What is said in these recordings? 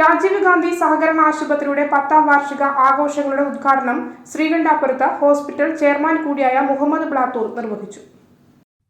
രാജീവ് ഗാന്ധി സഹകരണ ആശുപത്രിയുടെ പത്താം വാർഷിക ആഘോഷങ്ങളുടെ ഉദ്ഘാടനം ശ്രീകണ്ഠാപുരത്ത് ഹോസ്പിറ്റൽ ചെയർമാൻ കൂടിയായ മുഹമ്മദ് ബ്ലാത്തൂർ നിർവഹിച്ചു.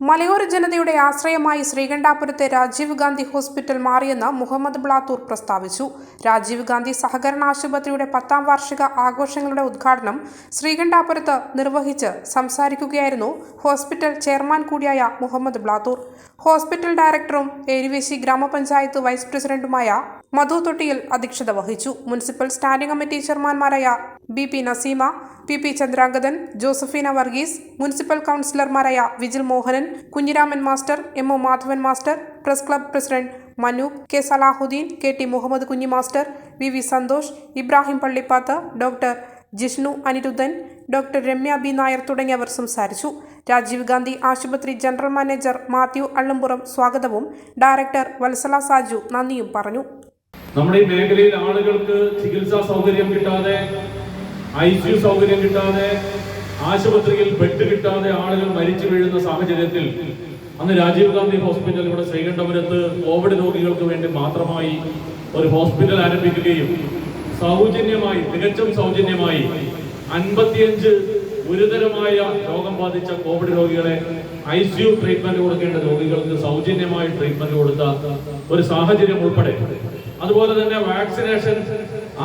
മലയോര ജനതയുടെ ആശ്രയമായി ശ്രീകണ്ഠാപുരത്തെ രാജീവ് ഗാന്ധി ഹോസ്പിറ്റൽ മാറിയെന്ന് മുഹമ്മദ് ബ്ലാത്തൂർ പ്രസ്താവിച്ചു. രാജീവ് ഗാന്ധി സഹകരണ ആശുപത്രിയുടെ പത്താം വാർഷിക ആഘോഷങ്ങളുടെ ഉദ്ഘാടനം ശ്രീകണ്ഠാപുരത്ത് നിർവഹിച്ച് സംസാരിക്കുകയായിരുന്നു ഹോസ്പിറ്റൽ ചെയർമാൻ കൂടിയായ മുഹമ്മദ് ബ്ലാത്തൂർ. ഹോസ്പിറ്റൽ ഡയറക്ടറും എരിവേശി ഗ്രാമപഞ്ചായത്ത് വൈസ് പ്രസിഡന്റുമായ മധു തൊട്ടിയിൽ അധ്യക്ഷത വഹിച്ചു. Municipal standing committee ചെയർമാൻമാരായ B P Naseema P P Chandrangathan Josephina Varghese municipal കൗൺസിലർമാരായ Vijil Mohanan Kunhiraman master M O Madhavan master press club president Manu K Salahuddin K T Muhammad Kunhi master V V Santhosh Ibrahim Pallippath doctor Jishnu Anirudhan doctor Ramya B Nair തുടങ്ങിയവർ സംസാരിച്ചു. രാജീവ് ഗാന്ധി ആശുപത്രി general manager Mathew അള്ളംപുറം സ്വാഗതവും director Vatsala Saju നന്ദിയും പറഞ്ഞു. നമ്മുടെ ഈ മേഖലയിൽ ആളുകൾക്ക് ചികിത്സാ സൗകര്യം കിട്ടാതെ ഐ സി സൗകര്യം കിട്ടാതെ ആശുപത്രിയിൽ ബെഡ് കിട്ടാതെ ആളുകൾ മരിച്ചു വീഴുന്ന സാഹചര്യത്തിൽ അന്ന് രാജീവ് ഗാന്ധി ഹോസ്പിറ്റൽ ഇവിടെ ശ്രീകണ്ഠപുരത്ത് കോവിഡ് രോഗികൾക്ക് വേണ്ടി മാത്രമായി ഒരു ഹോസ്പിറ്റൽ ആരംഭിക്കുകയും സൗജന്യമായി തികച്ചും സൗജന്യമായി അൻപത്തിയഞ്ച് ഗുരുതരമായ രോഗം ബാധിച്ച കോവിഡ് രോഗികളെ ഐ സി യു ട്രീറ്റ്മെന്റ് കൊടുക്കേണ്ട രോഗികൾക്ക് സൗജന്യമായി ട്രീറ്റ്മെന്റ് കൊടുത്ത ഒരു സാഹചര്യം ഉൾപ്പെടെ. അതുപോലെ തന്നെ വാക്സിനേഷൻ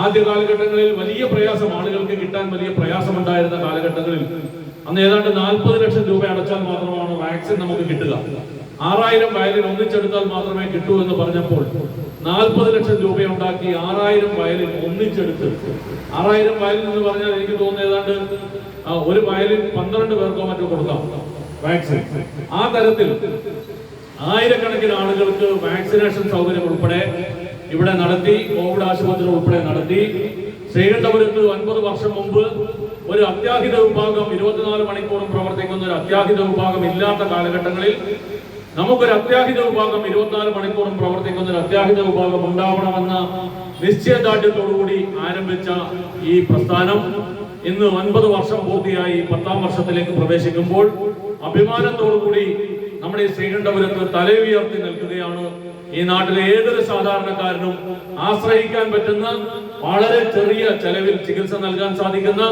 ആദ്യ കാലഘട്ടങ്ങളിൽ വലിയ പ്രയാസം ആളുകൾക്ക് കിട്ടാൻ വലിയ പ്രയാസമുണ്ടായിരുന്ന കാലഘട്ടങ്ങളിൽ അന്ന് ഏതാണ്ട് നാൽപ്പത് ലക്ഷം രൂപ അടച്ചാൽ മാത്രമാണ് വാക്സിൻ നമുക്ക് കിട്ടുക. ആറായിരം വയലിൽ ഒന്നിച്ചെടുത്താൽ മാത്രമേ കിട്ടൂ എന്ന് പറഞ്ഞപ്പോൾ നാൽപ്പത് ലക്ഷം രൂപ ഉണ്ടാക്കി ആറായിരം വയലിൻ ഒന്നിച്ചെടുത്ത്. ആറായിരം വയലിൻ എന്ന് പറഞ്ഞാൽ എനിക്ക് തോന്നുന്നത് ഏതാണ്ട് ഒരു വയലിൻ പന്ത്രണ്ട് പേർക്കോ മറ്റോ കൊടുക്കാം. വാക്സിൻ. ആ തരത്തിൽ ആയിരക്കണക്കിന് ആളുകൾക്ക് വാക്സിനേഷൻ സൗകര്യം ഉൾപ്പെടെ ഇവിടെ നടത്തി കോവിഡ് ആശുപത്രി ഉൾപ്പെടെ നടത്തി. ശ്രീകണ്ഠപുരത്ത് ഒൻപത് വർഷം മുമ്പ് ഒരു അത്യാഹിത വിഭാഗം ഇരുപത്തിനാല് മണിക്കൂറും പ്രവർത്തിക്കുന്ന ഒരു അത്യാഹിത വിഭാഗം ഇല്ലാത്ത കാലഘട്ടങ്ങളിൽ നമുക്കൊരു അത്യാഹിത വിഭാഗം ഇരുപത്തിനാല് മണിക്കൂറും പ്രവർത്തിക്കുന്ന ഒരു അത്യാഹിത വിഭാഗം ഉണ്ടാവണമെന്ന നിശ്ചയദാർഢ്യത്തോടുകൂടി ആരംഭിച്ച ഈ പ്രസ്ഥാനം ഇന്ന് ഒൻപത് വർഷം പൂർത്തിയായി പത്താം വർഷത്തിലേക്ക് പ്രവേശിക്കുമ്പോൾ അഭിമാനത്തോടുകൂടി നമ്മുടെ ശ്രീകണ്ഠപുരത്ത് തലയുയർത്തി നിൽക്കുകയാണ് ഈ നാട്ടിലെ ഏതൊരു സാധാരണക്കാരനും ആശ്രയിക്കാൻ പറ്റുന്ന വളരെ ചെറിയ ചെലവിൽ ചികിത്സ നൽകാൻ സാധിക്കുന്ന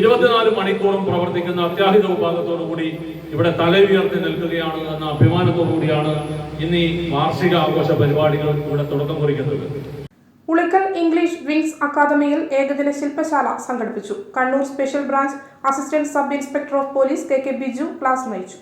ഇരുപത്തിനാല് മണിക്കൂറും പ്രവർത്തിക്കുന്ന അത്യാഹിത വിഭാഗത്തോടുകൂടി ഇവിടെ തലയുയർത്തി നിൽക്കുകയാണ് എന്ന അഭിമാനത്തോടു കൂടിയാണ് ഇന്ന് ഈ വാർഷിക ആഘോഷ പരിപാടികൾ ഇവിടെ തുടക്കം കുറിക്കുന്നത്. ഉളിക്കൽ ഇംഗ്ലീഷ് വിങ്സ് അക്കാദമിയിൽ ഏകദിന ശില്പശാല സംഘടിപ്പിച്ചു. Kannur special branch assistant sub inspector of police K K Biju class നയിച്ചു.